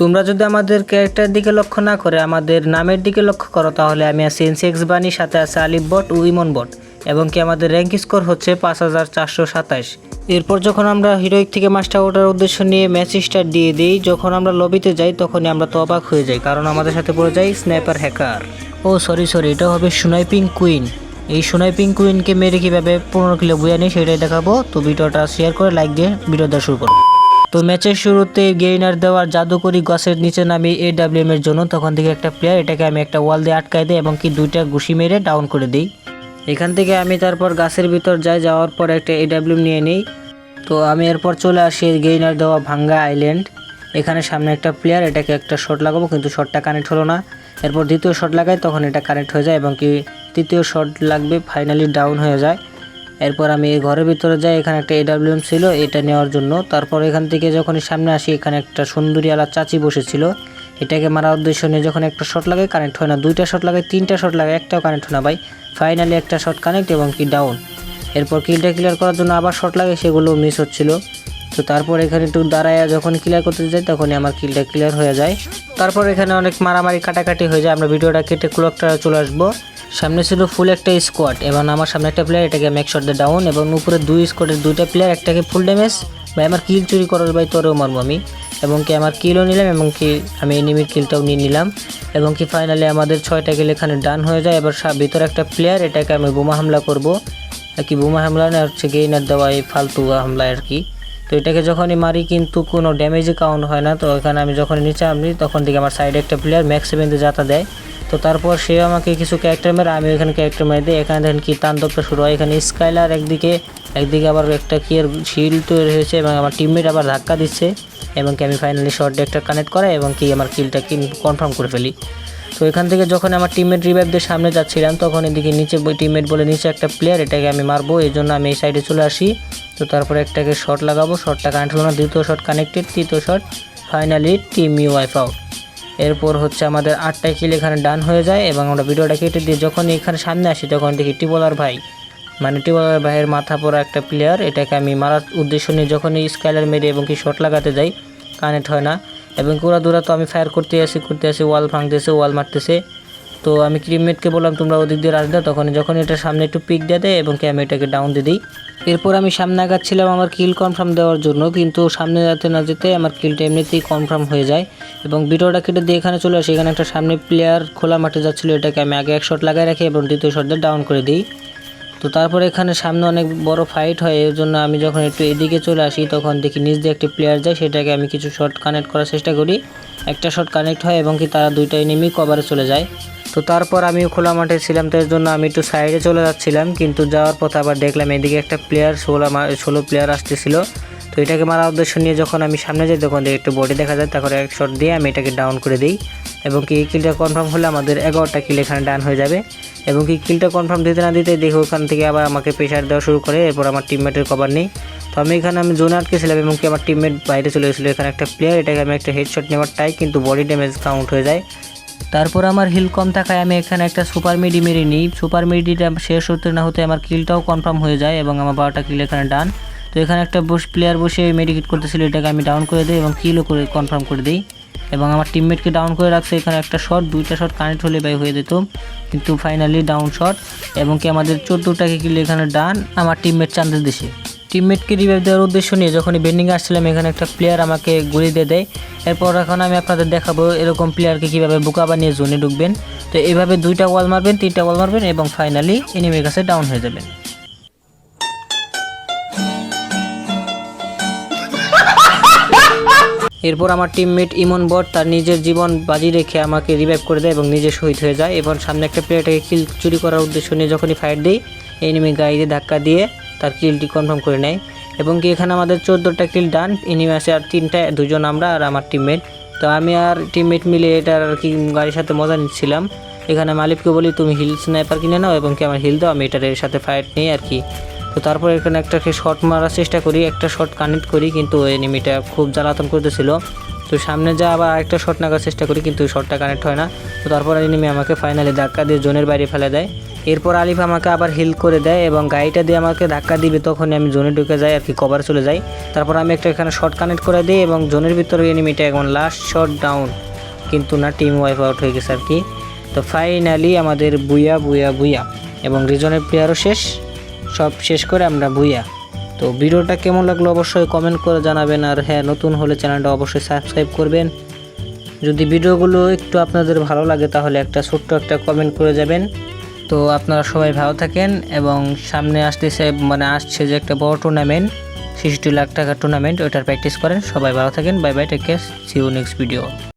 তোমরা যদি আমাদের ক্যারেক্টার দিকে লক্ষ্য না করে আমাদের নামের দিকে লক্ষ্য করো, তাহলে আমি আছি এনসিএক্স বাণী, সাথে আছে আলিফ বট ও ইমন বট, এবং কি আমাদের র্যাঙ্ক স্কোর হচ্ছে পাঁচ হাজার চারশো সাতাশ এরপর যখন আমরা হিরোইক থেকে মাস্টার ওঠার উদ্দেশ্য নিয়ে ম্যাচ স্টার্ট দিয়ে দিই, যখন আমরা লবিতে যাই, তখনই আমরা তো অবাক হয়ে যাই, কারণ আমাদের সাথে পড়ে যাই স্ন্যাপার হ্যাকার ও সরি সরি এটা হবে সুনাইপিং কুইন এই সুনাইপিং কুইনকে মেরে কীভাবে পনেরো কিলো বইয়া নিই সেটাই দেখাবো। তো ভিডিওটা শেয়ার করে লাইক দিয়ে ভিডিও দেওয়া শুরু করো। তো ম্যাচের শুরুতে গেইনার দেওয়ার জাদুকরি গাছের নিচে নামি এ এর জন্য তখন থেকে একটা প্লেয়ার এটাকে আমি একটা ওয়াল দিয়ে আটকাই দিই এবং কি দুইটা ঘুষি মেরে ডাউন করে দিই। এখান থেকে আমি তারপর গাছের ভিতর যাই, যাওয়ার পর একটা এডাব্লিউ নিয়ে নিই। তো আমি এরপর চলে আসি গেইনার দেওয়া ভাঙ্গা আইল্যান্ড এখানে সামনে একটা প্লেয়ার এটাকে একটা শট লাগাবো, কিন্তু শটটা কানেক্ট হলো না। এরপর দ্বিতীয় শট লাগাই, তখন এটা কানেক্ট হয়ে যায় এবং কি তৃতীয় শট লাগবে ফাইনালি ডাউন হয়ে যায়। এরপর আমি এই ঘরের ভিতরে যাই, এখানে একটা এডাব্লিউএম ছিল, এটা নেওয়ার জন্য। তারপর এখান থেকে যখনই সামনে আসি, এখানে একটা সুন্দরী আলা চাচি বসেছিল। এটাকে মারার উদ্দেশ্য নিয়ে যখন একটা শট লাগে কানেক্ট হয় না। দুইটা শট লাগে, তিনটা শট লাগে, একটাও কানেক্ট হয় না ভাই। ফাইনালি একটা শট কানেক্ট এবং কি ডাউন এরপর কিলটা ক্লিয়ার করার জন্য আবার শট লাগে, সেগুলো মিস হচ্ছিল। তো তারপর এখানে একটু দাঁড়ায় যখন ক্লিয়ার করতে যাই, তখনই আমার কিলটা ক্লিয়ার হয়ে যায়। তারপর এখানে অনেক মারামারি, কাটাকাটি হয়ে যায়। আমরা ভিডিওটা কেটে ক্লকটা চলে আসব। সামনে ছিল ফুল একটা স্কোয়াড এবং আমার সামনে একটা প্লেয়ার এটাকে ম্যাক শট দিয়ে ডাউন এবং উপরে দুই স্কোয়াডের দুইটা প্লেয়ার একটাকে ফুল ড্যামেজ ভাই, আমার কিল চুরি করার ভাই, তোরেও মারবো আমি। এবং কি আমার কিলও নিলাম, এবং কি আমি এনিমির কিলটাও নিয়ে নিলাম। এবং কি ফাইনালি আমাদের ছয়টা কিল এখানে ডান হয়ে যায়। এবার ভিতরে একটা প্লেয়ার এটাকে আমি বোমা হামলা করব। আর কি বোমা হামলা না, হচ্ছে গেইনার দেওয়া, এই ফালতু হামলা আর কি। তো এটাকে যখনই মারি, কিন্তু কোনো ড্যামেজই কাউন্ট হয় না। তো এখানে আমি যখন নিচে আমি তখন থেকে আমার সাইডে একটা প্লেয়ার ম্যাক্স যাতা দেয়। তো তারপর সে আমাকে কিছু ক্যারেক্টার মেরে আমি ওখানে ক্যারেক্টার মেরে দিই। এখানে দেখেন কি তাণ্ডবটা শুরু হয়। এখানে স্কাইলার একদিকে একদিকে আবার একটা কি এর শিল্ড তৈরি হয়েছে এবং আমার টিমমেট আবার ধাক্কা দিচ্ছে এবং কি আমি ফাইনালি শর্ট একটা কানেক্ট করাই এবং কি আমার কিলটা কনফার্ম করে ফেলি। তো এখান থেকে যখন আমার টিমমেট রিভাইভ দিয়ে সামনে যাচ্ছিলাম, তখন এদিকে নিচে টিমমেট বলে, নিচে একটা প্লেয়ার এটাকে আমি মারবো এই জন্য আমি এই সাইডে চলে আসি। তো তারপরে একটাকে শট লাগাবো শটটা কানেক্ট হলো না, দ্বিতীয় শট কানেক্টেড তৃতীয় shot finally team you wife out এরপর হচ্ছে আমাদের আটটা কিল এখানে ডান হয়ে যায় এবং আমরা ভিডিওটা কেটে দিয়ে যখন এখানে সামনে আসি, তখন দেখি টিবলার ভাই মানে টিবলার ভাইয়ের মাথা পড়া একটা প্লেয়ার এটাকে আমি মারার উদ্দেশ্য নিয়ে যখনই স্কাইলার মেরে এবং কি শট লাগাতে যাই কানেক্ট হয় না। এবং কোরা দূরা তো আমি ফায়ার করতে আসি করতে আসি ওয়াল ভাঙতেছে ওয়াল মারতেছে। তো আমি ক্রিমমেটকে বললাম, তোমরা ওদিক দিয়ে রাজদা তখন যখন এটা সামনে একটু পিক দিয়ে দেয় এবং কি আমি এটাকে ডাউন দিয়ে দিই। এরপর আমি সামনে আগাচ্ছিলাম আমার কিল কনফার্ম দেওয়ার জন্য, কিন্তু সামনে যেতে না যেতে আমার কিলটা এমনিতেই কনফার্ম হয়ে যায় এবং ভিডিওটা কেটে দিয়ে এখানে চলে আসি। এখানে একটা সামনে প্লেয়ার খোলা মাঠে যাচ্ছিল, এটাকে আমি আগে এক শট লাগাই রাখি এবং দ্বিতীয় শটটা ডাউন করে দিই। তো তারপরে এখানে সামনে অনেক বড় ফাইট হয়, এর জন্য আমি যখন একটু এদিকে চলে আসি, তখন দেখি নিজ দিয়ে একটি প্লেয়ার যায়, সেটাকে আমি কিছু শট কানেক্ট করার চেষ্টা করি। একটা শট কানেক্ট হয় এবং কি তারা দুইটা এনিমি কভারে চলে যায়। তো তারপর আমি খোলা মাঠে ছিলাম, তো এর জন্য আমি একটু সাইডে চলে যাচ্ছিলাম, কিন্তু যাওয়ার পথে আবার দেখলাম এদিকে একটা প্লেয়ার ষোলো ষোলো প্লেয়ার আসতেছিল। তো এটাকে মারার উদ্দেশ্য নিয়ে যখন আমি সামনে যাই, তখন একটু বডি দেখা যায়, তারপরে এক শট দিয়ে আমি এটাকে ডাউন করে দিই। এবং কি এই কিলটা কনফার্ম হলে আমাদের এগারোটা কিল এখানে ডান হয়ে যাবে। এবং কি কিলটা কনফার্ম দিতে না দিতে দেখি ওখান থেকে আবার আমাকে প্রেশার দেওয়া শুরু করে, এরপর আমার টিমমেটের কভার নেই। তো আমি এখানে আমি জোনে আটকেছিলাম এবং কি আমার টিমমেট বাইরে চলে গেছিল এখানে একটা প্লেয়ার এটাকে আমি একটা হেডশট নেওয়ার টাই কিন্তু বডি ড্যামেজ কাউন্ট হয়ে যায়। তারপর আমার হিল কম থাকায় আমি এখানে একটা সুপার মিডি মেরে নিই। সুপার মিডিটা শেষ হতে না হতে আমার কিলটাও কনফার্ম হয়ে যায় এবং আমার বারোটা কিল এখানে ডান তো এখানে একটা বস প্লেয়ার বসে মেডিকেট করতেছিল, এটাকে আমি ডাউন করে দিই এবং কিলও করে কনফার্ম করে দিই। এবং আমার টিমমেটকে ডাউন করে রাখছে। এখানে একটা শট দুইটা শট কানেক্ট হলে বাই হয়ে যেত। কিন্তু ফাইনালি ডাউন শট এবং কি আমাদের চোদ্দোটাকে কিল এখানে ডান আমার টিমমেট চান্দের দেশে টিমমেটকে রিভাইভ দেওয়ার উদ্দেশ্য নিয়ে যখনই বেন্ডিং আসছিলাম, এখানে একটা প্লেয়ার আমাকে গুলি দিয়ে দেয়। এরপর এখন আমি আপনাদের দেখাবো এরকম প্লেয়ারকে কীভাবে বোকা বানিয়ে জোনে ঢুকবেন। তো এইভাবে দুইটা ওয়াল মারবেন, তিনটা ওয়াল মারবেন এবং ফাইনালি এনিমির কাছে ডাউন হয়ে যাবেন। এরপর আমার টিমমেট ইমন বট তার নিজের জীবন বাজি রেখে আমাকে রিভাইভ করে দেয় এবং নিজে শহীদ হয়ে যায়। এবং সামনে একটা প্লেয়ারটাকে কিল চুরি করার উদ্দেশ্য নিয়ে যখনই ফায়ার দিই এনিমি গাড়ি দিয়ে ধাক্কা দিয়ে তার কিলটি কনফার্ম করে নেয়। এবং কি এখানে আমাদের চোদ্দোটা কিল ডান এনিমি আছে আর তিনটা, দুজন আমরা আর আমার টিমমেট তো আমি আর টিমমেট মিলে এটার আর কি গাড়ির সাথে মজা নিচ্ছিলাম। এখানে মালিককে বলি, তুমি হিল স্নাইপার কিনে নাও এবং কি আমার হিল দাও, আমি এটার সাথে ফাইট নিই আর কি তো তারপর এখানে একটা শট মারার চেষ্টা করি, একটা শট কানেক্ট করি, কিন্তু এনিমিটা খুব জ্বালাতন করতেছিল। তো সামনে যা আবার একটা শট নাগার চেষ্টা করি, কিন্তু শটটা কানেক্ট হয় না। তো তারপর এনিমি আমাকে ফাইনালি ধাক্কা দিয়ে জোনের বাইরে ফেলে দেয়। এরপর আলিফ আমাকে আবার হিল করে দেয় এবং গাড়িটা দিয়ে আমাকে ধাক্কা দিবে, তখনই আমি জোনে ঢুকে যাই আর কি কভার চলে যাই। তারপর আমি একটা এখানে শর্ট কানেক্ট করে দিই এবং জোনের ভিতরে এনিমিটা এখন লাস্ট শট ডাউন কিন্তু না টিম ওয়াইফ আউট হয়ে গেছে আর কি। তো ফাইনালি আমাদের বুয়া বুয়া বুয়া এবং রিজনের প্লেয়ারও শেষ। সব শেষ করে আমরা বুয়া তো ভিডিওটা কেমন লাগল অবশ্যই কমেন্ট করে জানাবেন। আর হ্যাঁ নতুন হলে চ্যানেলটা অবশ্যই সাবস্ক্রাইব করবেন। যদি ভিডিওগুলো একটু আপনাদের ভালো লাগে, তাহলে একটা ছোট্ট একটা কমেন্ট করে যাবেন। তো আপনারা সবাই ভালো থাকেন এবং সামনে আসতেছে মানে আসছে যে একটা বড় টুর্নামেন্ট ছেষট্টি লাখ টাকার টুর্নামেন্ট ওইটার প্র্যাকটিস করেন। সবাই ভালো থাকেন। Bye bye take care see you next video